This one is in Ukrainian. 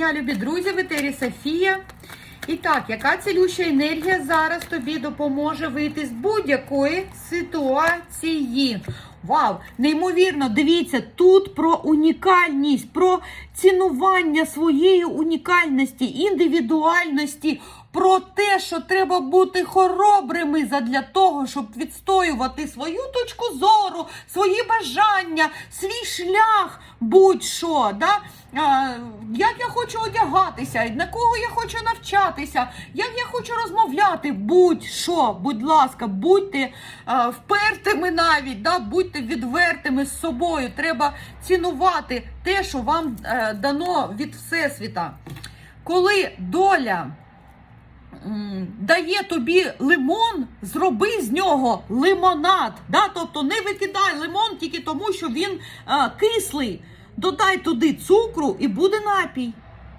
Я любі друзі, в етері Софія. І так, яка цілюща енергія зараз тобі допоможе вийти з будь-якої ситуації? Вау! Неймовірно, дивіться, тут про унікальність, про цінування своєї унікальності, індивідуальності, про те, що треба бути хоробрими задля того, щоб відстоювати свою точку зору, свої бажання, свій шлях, будь-що. Да? Як я хочу одягатися, на кого я хочу навчатися, як я хочу розмовляти, будь-що, будь ласка, будьте впертими навіть, да? будьте відвертими з собою. Треба цінувати те, що вам е, дано від Всесвіта. Коли доля дає тобі лимон, зроби з нього лимонад. Да? Тобто не викидай лимон тільки тому, що він е, кислий. Додай туди цукру і буде напій.